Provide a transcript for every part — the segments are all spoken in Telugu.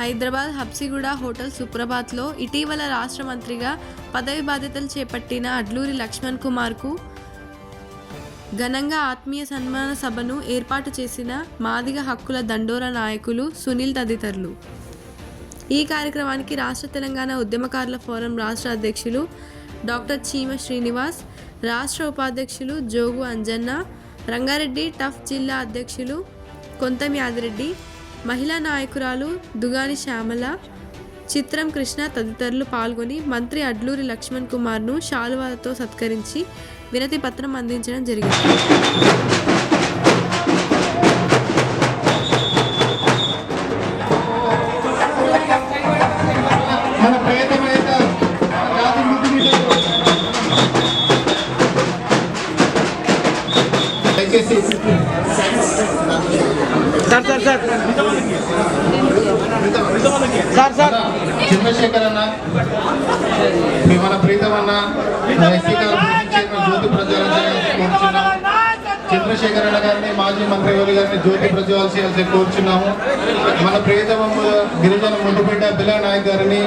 హైదరాబాద్ హబ్సిగూడ హోటల్ సుప్రభాత్లో ఇటీవల రాష్ట్ర మంత్రిగా పదవి బాధ్యతలు చేపట్టిన అడ్లూరి లక్ష్మణ్ కుమార్కు ఘనంగా ఆత్మీయ సన్మాన సభను ఏర్పాటు చేసిన మాదిగ హక్కుల దండోర నాయకులు సునీల్ తదితరులు. ఈ కార్యక్రమానికి రాష్ట్ర తెలంగాణ ఉద్యమకారుల ఫోరం రాష్ట్ర అధ్యక్షులు డాక్టర్ చీమ శ్రీనివాస్ రాష్ట్ర ఉపాధ్యక్షులు జోగు అంజన్న రంగారెడ్డి టఫ్ జిల్లా అధ్యక్షులు కొంతం యాదిరెడ్డి మహిళా నాయకురాలు దుగాని శ్యామల చిత్రం కృష్ణ తదితరులు పాల్గొని మంత్రి అడ్లూరి లక్ష్మణ్ కుమార్ను శాలువాలతో సత్కరించి వినతి పత్రం అందించడం జరిగింది. చంద్రశేఖర్ అన్న మీ మన ప్రీతం అన్న ఎస్సీ చైర్మన్ జ్యోతి కోరుచున్నాము చంద్రశేఖర్ అన్న గారిని మాజీ మంత్రి గారి గారిని జ్యోతి చేయాల్సి కోరుచున్నాము. మన ప్రియతమ గిరిజన ముందుపేట బిల్ల నాయక్ గారిని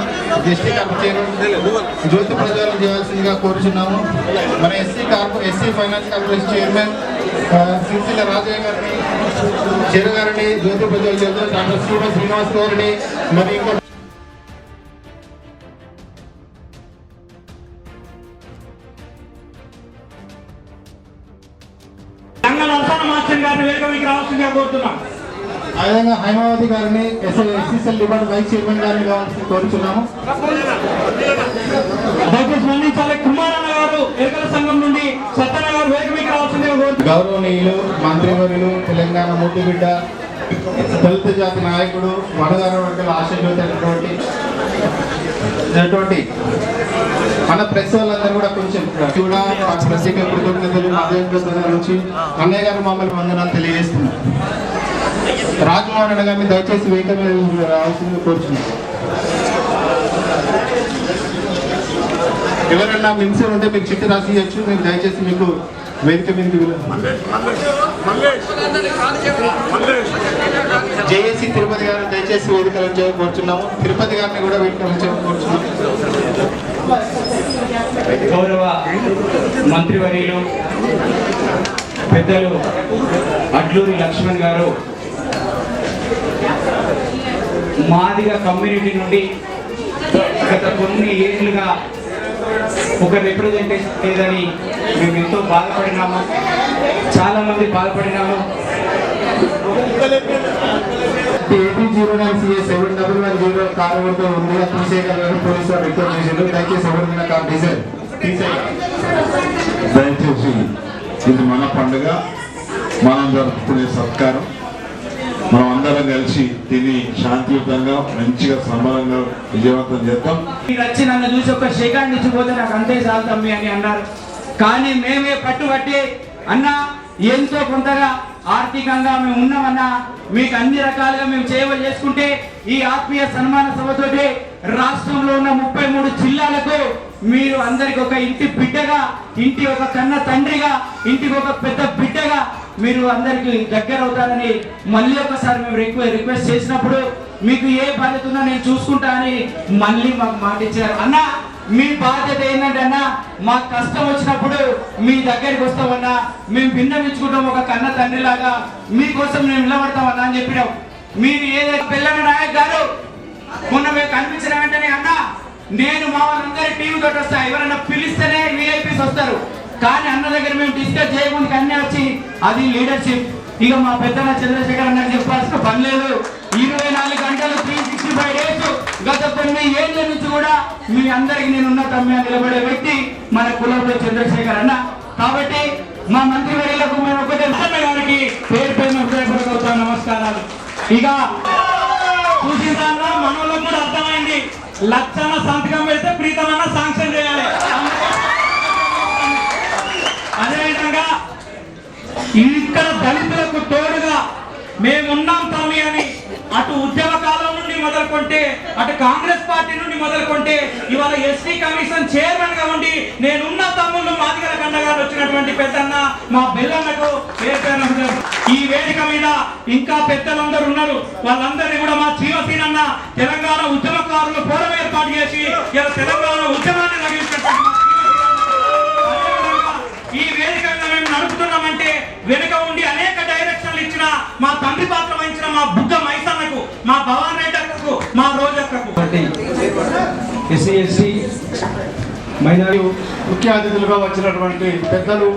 ఎస్టీ జ్యోతి ప్రజ్వలన చేయాల్సిందిగా కోరుచున్నాము. మన SC corpo SC finance corporation chairman Sirisilla Rajayya గారిని చెరు గారిని జ్యోతి చేయాల్సి డాక్టర్ శ్రీనివాస్ శ్రీనివాస్ గారిని మరి ఇంకా వేగమికి రావాల్సిందిగా కోరుతున్నాం. అదేవిధంగా హైమావతి గారిని SI SCCL department vice chairman గారిని కావాల్సి దయచేసి స్పందించాలి కుమారన్న గారు ఎరుకల సంఘం నుండి సత్యన గారు వేగమికి రావాల్సిందిగా గౌరవనీయులు మంత్రివర్యులు తెలంగాణ ముద్దుబిడ్డ దళిత జాతి నాయకుడు వడగార వర్గాల ఆశీర్వదించినటువంటి ఇటువంటి మన ప్రెస్ వాళ్ళందరూ కూడా కొంచెం కూడా మాకు ప్రత్యేక కృతజ్ఞతలు నుంచి అన్నయ్య గారు మమ్మల్ని వందనాలు తెలియజేస్తున్నారు. రాజమోహన్ అన్న గారిని దయచేసి వెహికల్ రావాల్సింది కోరుచున్నాం ఎవరన్నా మిన్సీ ఉంటే మీకు చిట్టి రాసి ఇవ్వచ్చు మీకు దయచేసి మీకు వేదిక మీదకి జేఏసీ తిరుపతి గారు దయచేసి వేదిక నుంచి కోరుచున్నాము. తిరుపతి గారిని కూడా వేదిక నుంచి కోరుచున్నాము. గౌరవ మంత్రివర్యులు పెద్దలు అడ్లూరి లక్ష్మణ్ గారు. మాదిగ కమ్యూనిటీ నుండి గత కొన్ని ఏళ్ళుగా ఒక రిప్రజెంటేషన్ లేదని మేము ఎంతో బాధపడినాము. చాలా మంది బాధపడినాము AP zero nine CA seven double one zero car వద్ద ఉంది తీసేయగల పోలీసు వారు రిక్వెస్ట్ చేశారు దయచేసి ఎవరికైనా కార్ డీజిల్ దయచేసి ఇది మన పండుగ మనం జరుపుకునే సత్కారం. మనం అందరం కలిసి తిని శాంతియుతంగా మంచిగా సంబరంగా విజయవంతం చేద్దాం. మీరు వచ్చి నన్ను చూసి ఒక షేకాండ్ ఇచ్చిపోతే నాకు అంతే చాలు తమ్మి అని అన్నారు. కానీ మేమే పట్టుబట్టి అన్న ఎంతో కొంతగా ఆర్థికంగా మేము ఉన్నామన్నా మీకు అన్ని రకాలుగా మేము సేవ చేసుకుంటే ఈ ఆత్మీయ సన్మాన సభతోటి రాష్ట్రంలో ఉన్న ముప్పై మూడు జిల్లాలకు మీరు అందరికి ఒక ఇంటి బిడ్డగా ఇంటి ఒక కన్న తండ్రిగా ఇంటికి ఒక పెద్ద బిడ్డగా మీరు అందరికి దగ్గర అవుతారని మళ్ళీ ఒకసారి మేము రిక్వె రిక్వెస్ట్ చేసినప్పుడు మీకు ఏ బాధ్యత ఉన్నా నేను చూసుకుంటా అని మళ్ళీ మాకు మాట ఇచ్చారు అన్నా మీ బాధ్యత ఏంటంటే అన్న మాకు కష్టం వచ్చినప్పుడు మీ దగ్గరికి వస్తామన్నా మేము భిన్నమించుకుంటాం ఒక కన్న తండ్రిలాగా. మీకోసం మేము నిలబడతామన్నా అని చెప్పినాం. మీరు ఏదైతే పిల్లల నాయక్ గారు మొన్న మేము కనిపించిన వెంటనే అన్న నేను మా వాళ్ళందరి టీవీ తోటి వస్తా ఎవరైనా పిలిస్తేనే విఐపీస్ వస్తారు. కానీ అన్న దగ్గర మేము డిస్కస్ చేయకుండా అన్నీ వచ్చి అది లీడర్షిప్. ఇక మా పెద్దన్న చంద్రశేఖర్ అన్నకు చెప్పాల్సిన పని లేదు. ఇరవై నాలుగు గంటలు త్రీ సిక్స్టీ ఫైవ్ డేస్ గత కొన్ని ఏళ్ళ నుంచి కూడా మీ అందరికి నేను ఉన్న నిలబడే వ్యక్తి మన కులంలో చంద్రశేఖర్ అన్న. కాబట్టి మా మంత్రి వర్యులకు మేము ఒకటే గారికి పేరు పేరు హృదయపూర్వక నమస్కారాలు. ఇక చూసిన మనోళ్ళకు కూడా అర్థమైంది. లక్షణ సంతకం పెడితే ప్రీతమన్న శాంక్షన్ చేయాలి. అదేవిధంగా ఇక్కడ దళితులకు తోడుగా మేమున్నాం తమ్మి అని అటు ఉద్యమ మొదలుకొంటే అటు కాంగ్రెస్ పార్టీ నుండి మొదలుకొంటే ఇవాళ ఎస్టీ కమిషన్ చైర్మన్గా ఉండి నేనున్న తమ్ముళ్ళు మాదిగల కండగా వచ్చినటువంటి పెద్దన్న మా బెల్లన్నకు ఈ వేదిక మీద ఇంకా పెద్దలందరూ ఉన్నారు. వాళ్ళందరినీ కూడా మా జీవసీనన్న తెలంగాణ ఉద్యమకారులు ఫోరం ఏర్పాటు చేసి ఇలా తెలంగాణ ఉద్యమాన్ని నడిపించినటువంటి ఈ వేదిక మీద మేము నడుపుతున్నామంటే వెనుక ఉండి అనేక డైరెక్షన్లు ఇచ్చిన మా తండ్రి పాత్ర వహించిన మా బుద్ధ మైసన్నకు మా భవాన్ మా రోజక్కకు ఎస్సీ ముఖ్య అతిథులుగా వచ్చినటువంటి పెద్దలు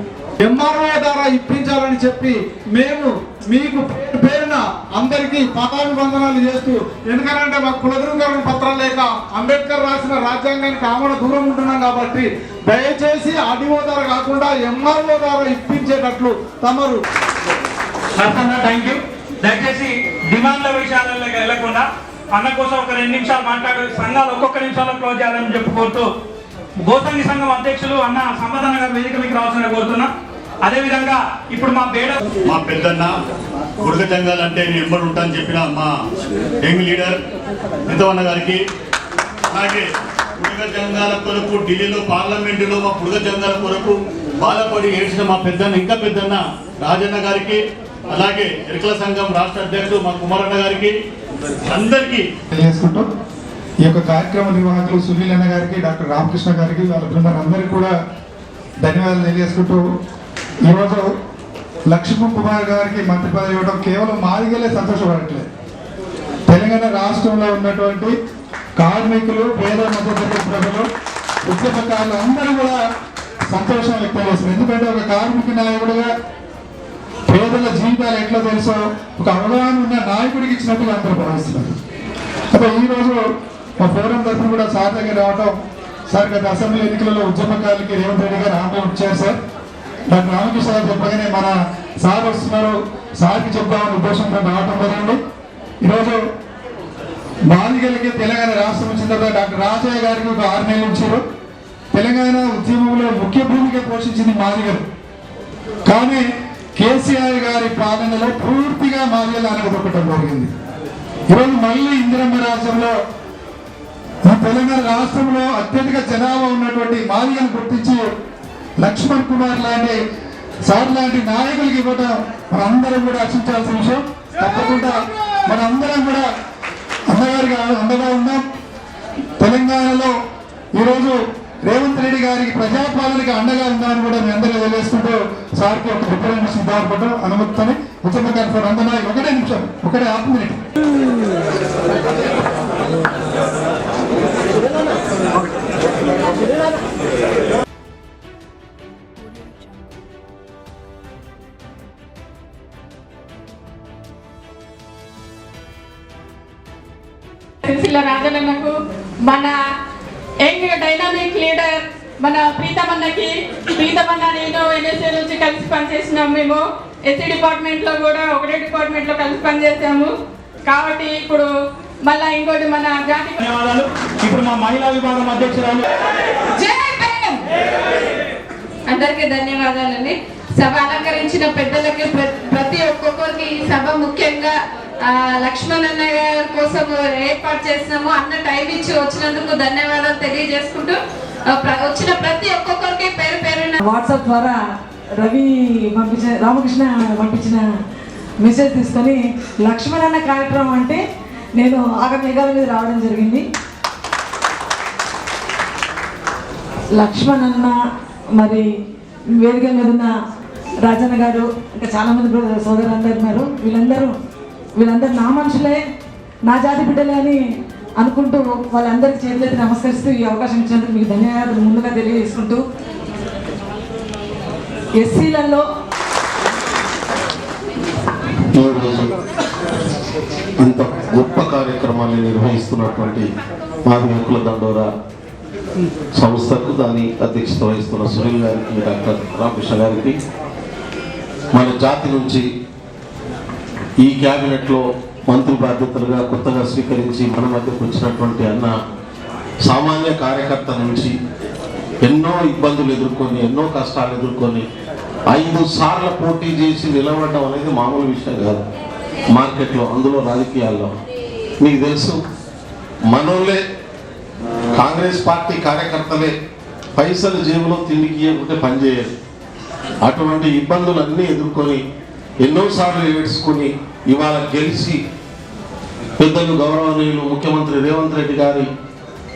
ఎంఆర్ఓ ద్వారా ఇప్పించాలని చెప్పి మేము మీకు పేరు పేరున అందరికీ పతాభివందనాలు చేస్తూ ఎందుకంటే మాకు కులధృవీకరణ పత్రాలు లేక అంబేద్కర్ రాసిన రాజ్యాంగానికి ఆమడ దూరం ఉంటున్నాం కాబట్టి దయచేసి ఆర్డీఓ ద్వారా కాకుండా ఎంఆర్ఓ ద్వారా ఇప్పించేటట్లు తమరు. థ్యాంక్ యూ దయచేసి డిమాండ్ల విషయాలలో వెళ్ళకుండా అన్న కోసం ఒక రెండు నిమిషాలు మాట్లాడు. సంఘాలు ఒక్కొక్క నిమిషాల్లో క్లోజ్ చేయాలని చెప్పి కోరుతూ గోసంగి సంఘం అధ్యక్షులు అన్న సంపదన గారు వేదిక మీకు రావాల్సిన కోరుతున్నా. అదే విధంగా ఇప్పుడు మా బేడ మా పెద్దన్న ఉడక జంగాలు అంటే నేను ఉంటానని ఉంటాను చెప్పిన మా యంగ్ లీడర్ నితవన్న గారికి అలాగే ఉడక జంగాల కొరకు ఢిల్లీలో పార్లమెంటులో మా బుడగ జంగాల కొరకు బాధపడి ఏడ్చిన మా పెద్దన్న ఇంకా పెద్దన్న రాజన్న గారికి అలాగే ఎరుకల సంఘం రాష్ట్ర అధ్యక్షుడు మా కుమారన్న గారికి అందరికీ తెలియజేసుకుంటూ ఈ యొక్క కార్యక్రమ నిర్వాహకులు సునీల్ అన్న గారికి డాక్టర్ రామకృష్ణ గారికి వాళ్ళ బృందం అందరికీ కూడా ధన్యవాదాలు తెలియజేసుకుంటూ ఈరోజు లక్ష్మణ్ కుమార్ గారికి మంత్రి పదవి ఇవ్వడం కేవలం మాదిగలే సంతోషపడట్లేదు. తెలంగాణ రాష్ట్రంలో ఉన్నటువంటి కార్మికులు పేద మధ్యతరగతి ప్రజలు ఉద్యమకారులు అందరూ కూడా సంతోషం వ్యక్తం చేస్తున్నారు. ఎందుకంటే ఒక కార్మిక నాయకుడుగా పేదల జీవితాలు ఎట్లా తెలుసో ఒక అవగాహన ఉన్న నాయకుడికి ఇచ్చినట్టుగా అందరూ భావిస్తున్నారు. అప్పుడు ఈ రోజు మా ఫోరం తరఫున కూడా సార్ దగ్గర రావటం సార్ గత అసెంబ్లీ ఎన్నికలలో ఉద్యమకారులకి రేవంత్ రెడ్డి గారు హామీ ఇచ్చారు సార్. డాక్టర్ రామకృష్ణ గారు చెప్పగానే మన సార్ వస్తున్నారు. సార్కి చెప్దామని ఉద్దేశంతో రావడం జరిగింది. ఈరోజు బాలికలకి తెలంగాణ రాష్ట్రం వచ్చిన తర్వాత డాక్టర్ రాజయ్య గారికి ఒక ఆరు నెలలు ఇచ్చారు. తెలంగాణ ఉద్యమంలో ముఖ్య భూమిక పోషించింది మాదిగలు. కానీ కేసీఆర్ గారి పాలనలో పూర్తిగా మాదిగలు అనగదొక్కటం జరిగింది. ఈరోజు మళ్ళీ ఇందిరమ్మ రాజ్యంలో ఈ తెలంగాణ రాష్ట్రంలో అత్యధిక జనాభా ఉన్నటువంటి మాదిగను గుర్తించి లక్ష్మణ్ కుమార్ లాంటి సార్ లాంటి నాయకులకి ఇవ్వటం మనందరం కూడా రక్షించాల్సిన విషయం. తప్పకుండా మనందరం కూడా అన్నగారికి అండగా ఉన్నాం తెలంగాణలో ఈరోజు రేవంత్ రెడ్డి గారికి ప్రజాపాలనకి అండగా ఉందని కూడా మీ అందరూ తెలియజేసుకుంటూ సార్కి ఒక రిప్రజెంటేషన్ సిద్ధార్థం అనుమతిని ఉద్యమకారు ఫర్ అందనా ఒకటే నిమిషం ఒకటే హాఫ్ మినిట్. సిరిసిల్ల మన యంగ్ డైనామిక్ లీడర్ మన ప్రీతమన్నకి ప్రీతమన్న నేను ఎన్ఎస్ఏ నుంచి కలిసి పనిచేసినాం మేము. ఎస్సీ డిపార్ట్మెంట్లో కూడా ఒకటే డిపార్ట్మెంట్లో కలిసి పనిచేసాము. కాబట్టి ఇప్పుడు మళ్ళా ఇంకోటి మన జాతి ధన్యవాదాలు. ఇప్పుడు మా మహిళా విభాగం అధ్యక్షురాలు! అందరికీ ధన్యవాదాలండి. సభ అలంకరించిన పెద్దలకి ప్రతి ఒక్కొక్కరికి ఈ సభ ముఖ్యంగా లక్ష్మణ్ అన్న గారి కోసం ఏర్పాటు చేసినాము. అన్న టైం ఇచ్చి వచ్చినందుకు ధన్యవాదాలు తెలియజేసుకుంటూ ప్ర- వచ్చిన ప్రతి ఒక్కొక్కరికి పేరు పేరు వాట్సాప్ ద్వారా రవి పంపించిన రామకృష్ణ పంపించిన మెసేజ్ తీసుకొని లక్ష్మణ్ అన్న కార్యక్రమం అంటే నేను ఆగమేఘాల మీద రావడం జరిగింది. లక్ష్మణ్ అన్న మరి వేదిక మీద ఉన్న రాజన్న గారు ఇంకా చాలామంది బ్రదర్ సోదరులు అందరు ఉన్నారు. వీళ్ళందరూ వీళ్ళందరూ నా మనుషులే నా జాతి బిడ్డలే అని అనుకుంటూ వాళ్ళందరికీ చేతులైతే నమస్కరిస్తూ ఈ అవకాశం ఇచ్చినందుకు మీకు ధన్యవాదాలు ముందుగా తెలియజేసుకుంటూ. ఎస్సీలలో ఇంత గొప్ప కార్యక్రమాన్ని నిర్వహిస్తున్నటువంటి మాది ముక్కుల దండోరా సంస్థకు దాని అధ్యక్షత వహిస్తున్న సునీల్ గారికి డాక్టర్ రామకృష్ణ గారికి మన జాతి నుంచి ఈ క్యాబినెట్లో మంత్రి బాధ్యతలుగా కొత్తగా స్వీకరించి మన మధ్యకు వచ్చినటువంటి అన్న సామాన్య కార్యకర్త నుంచి ఎన్నో ఇబ్బందులు ఎదుర్కొని ఎన్నో కష్టాలు ఎదుర్కొని ఐదు సార్లు పోటీ చేసి నిలబడడం అనేది మామూలు విషయం కాదు. మార్కెట్లో అందులో రాజకీయాల్లో. మీకు తెలుసు మనోళ్ళే కాంగ్రెస్ పార్టీ కార్యకర్తలే పైసలు జేబులో తిండికి ఇవ్వకుంటే పనిచేయరు అటువంటి ఇబ్బందులన్నీ ఎదుర్కొని ఎన్నోసార్లు ఏడ్చుకొని ఇవాళ గెలిచి పెద్దలు గౌరవనీయులు ముఖ్యమంత్రి రేవంత్ రెడ్డి గారి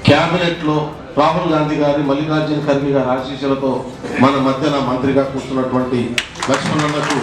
క్యాబినెట్లో రాహుల్ గాంధీ గారి మల్లికార్జున ఖర్గే గారి ఆశీస్సులతో మన మధ్యన మంత్రిగా కూర్చున్నటువంటి లక్ష్మణన్నకు